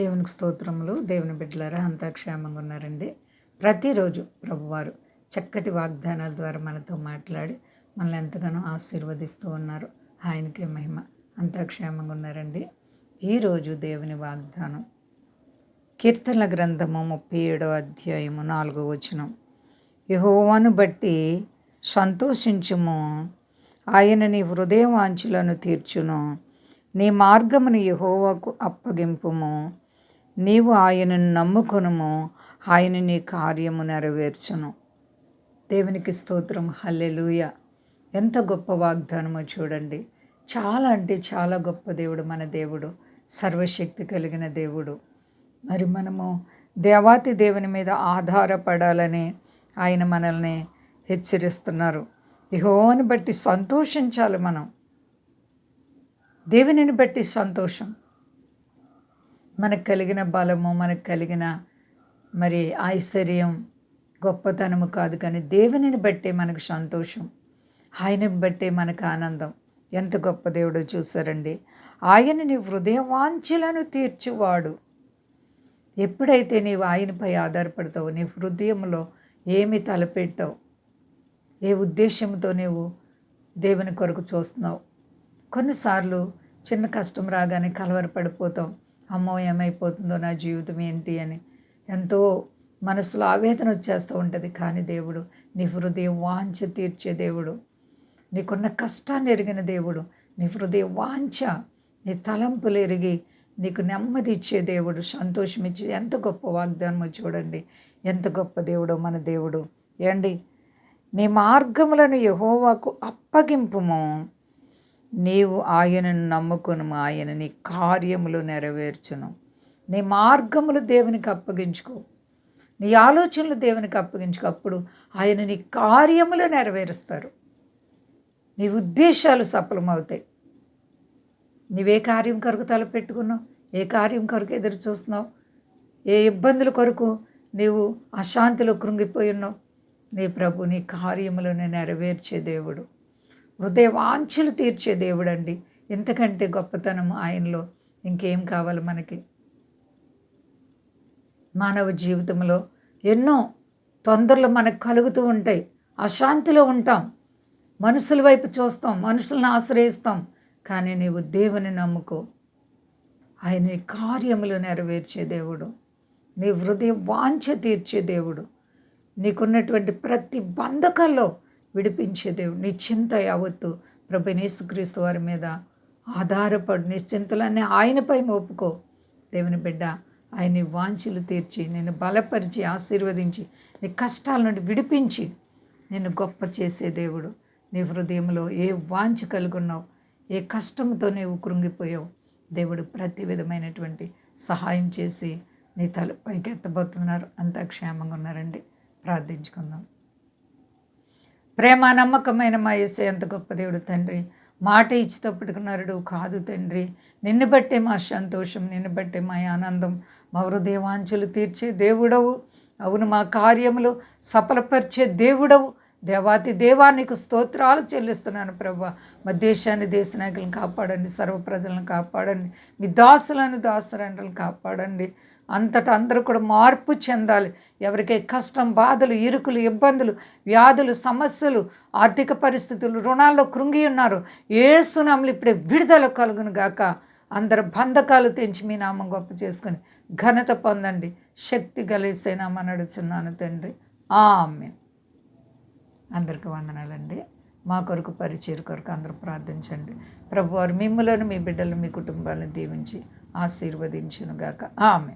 దేవునికి స్తోత్రములు. దేవుని బిడ్డలారా అంతా క్షేమంగా ఉన్నారండి. ప్రతిరోజు ప్రభువారు చక్కటి వాగ్దానాల ద్వారా మనతో మాట్లాడి మనల్ని ఎంతగానో ఆశీర్వదిస్తూ ఉన్నారు. ఆయనకే మహిమ. అంతా క్షేమంగా ఉన్నారండి ఈరోజు దేవుని వాగ్దానం. కీర్తనల గ్రంథము ముప్పై ఏడో అధ్యాయము నాలుగో వచనం. యహోవాను బట్టి సంతోషించుము. ఆయన నీ హృదయవాంఛలను తీర్చును. నీ మార్గమును యహోవాకు అప్పగింపుము. నీవు ఆయనను నమ్ముకొనుము ఆయన నీ కార్యము నెరవేర్చును. దేవునికి స్తోత్రం. హల్లెలూయ. ఎంత గొప్ప వాగ్దానమో చూడండి. చాలా అంటే చాలా గొప్ప దేవుడు మన దేవుడు సర్వశక్తి కలిగిన దేవుడు. మరి మనము దేవాతి దేవుని మీద ఆధారపడాలని ఆయన మనల్ని హెచ్చరిస్తున్నారు. ఇహోని బట్టి సంతోషించాలి మనం. దేవునిని బట్టి సంతోషం. మనకు కలిగిన బలము మనకు కలిగిన మరి ఐశ్వర్యం గొప్పతనము కాదు కానీ దేవునిని బట్టే మనకు సంతోషం. ఆయనని బట్టే మనకు ఆనందం. ఎంత గొప్ప దేవుడో చూసారండి. ఆయన నీ హృదయవాంఛలను తీర్చువాడు. ఎప్పుడైతే నీవు ఆయనపై ఆధారపడతావు నీ హృదయంలో ఏమి తలపెట్టావు ఏ ఉద్దేశంతో నీవు దేవుని కొరకు చూస్తున్నావు? కొన్నిసార్లు చిన్న కష్టం రాగానే కలవరపడిపోతాం. అమ్మో ఏమైపోతుందో నా జీవితం ఏంటి అని. ఎంతో మనసులో ఆవేదన వచ్చేస్తూ ఉంటుంది. కానీ దేవుడు నీ హృదయం వాంఛ తీర్చే దేవుడు. నీకున్న కష్టాన్ని ఎరిగిన దేవుడు. నీ హృదయ వాంఛ నీ తలంపులు ఎరిగి నీకు నెమ్మది ఇచ్చే దేవుడు సంతోషం ఇచ్చే ఎంత గొప్ప వాగ్దానమో చూడండి. ఎంత గొప్ప దేవుడో మన దేవుడు. ఏండి నీ మార్గములను యహోవాకు అప్పగింపుము. నీవు ఆయనను నమ్ముకును ఆయన నీ కార్యములు నెరవేర్చును. నీ మార్గములు దేవునికి అప్పగించుకో. నీ ఆలోచనలు దేవునికి అప్పగించుకో. అప్పుడు ఆయన నీ కార్యములు నెరవేరుస్తారు. నీ ఉద్దేశాలు సఫలమవుతాయి. నీవే కార్యం కొరకు తలపెట్టుకున్నావు ఏ కార్యం కొరకు ఎదురు చూస్తున్నావు? ఏ ఇబ్బందుల కొరకు నీవు అశాంతిలో కృంగిపోయి ఉన్నావు? నీ ప్రభు నీ కార్యములను నెరవేర్చే దేవుడు. హృదయ వాంఛలు తీర్చే దేవుడండి. ఎంతకంటే గొప్పతనం ఆయనలో. ఇంకేం కావాలి మనకి? మానవ జీవితంలో ఎన్నో తొందరలు మనకు కలుగుతూ ఉంటాయి. అశాంతిలో ఉంటాం. మనుషుల వైపు చూస్తాం. మనుషులను ఆశ్రయిస్తాం. కానీ నీవు దేవుని నమ్ముకో. ఆయన కార్యములు నెరవేర్చే దేవుడు. నీ హృదయ వాంఛ తీర్చే దేవుడు. నీకున్నటువంటి ప్రతి బంధకాల్లో విడిపించే దేవుడు. నిశ్చింత యావత్తు ప్రభు వారి మీద ఆధారపడు. నిశ్చింతలన్నీ ఆయనపై మోపుకో. దేవుని బిడ్డ ఆయన్ని వాంఛలు తీర్చి నేను బలపరిచి ఆశీర్వదించి నీ కష్టాల నుండి విడిపించి నేను గొప్ప చేసే దేవుడు. నీ హృదయంలో ఏ వాంఛ కలుగున్నావు ఏ కష్టంతో నీవు కృంగిపోయావు దేవుడు ప్రతి విధమైనటువంటి సహాయం చేసి నీ తలపైకి ఎత్తబోతున్నారు అంతా క్షేమంగా ఉన్నారండి. ప్రార్థించుకుందాం. ప్రేమ నమ్మకమైన మా యేసే ఎంత గొప్ప దేవుడు తండ్రి. మాట ఇచ్చి నరుడు కాదు తండ్రి. నిన్ను బట్టే మా సంతోషం నిన్ను బట్టే మా ఆనందం. మా హృదయవాంఛలు తీర్చే దేవుడవు. అవును మా కార్యములు సఫలపరిచే దేవుడవు. దేవాతి దేవానికి స్తోత్రాలు చెల్లిస్తున్నాను ప్రభు. మా దేశాన్ని దేశ నాయకులను కాపాడండి సర్వ ప్రజలను కాపాడండి. మీ దాసులను దాసరండలను కాపాడండి. అంతటా అందరూ కూడా మార్పు చెందాలి. ఎవరికై కష్టం బాధలు ఇరుకులు ఇబ్బందులు వ్యాధులు సమస్యలు ఆర్థిక పరిస్థితులు రుణాల్లో కృంగి ఉన్నారు. ఏ సునాములు ఇప్పుడే విడుదల కలుగును గాక. అందరు బంధకాలు తెంచి మీ నామం గొప్ప చేసుకుని ఘనత పొందండి. శక్తి కలిసేనామని నడుచున్నాను తండ్రి. ఆమె అందరికి వందనాలండి. మా కొరకు పరిచయం కొరకు అందరూ ప్రార్థించండి. ప్రభువారు మిమ్మలను మీ బిడ్డలు మీ కుటుంబాలను దీవించి ఆశీర్వదించునుగాక ఆమె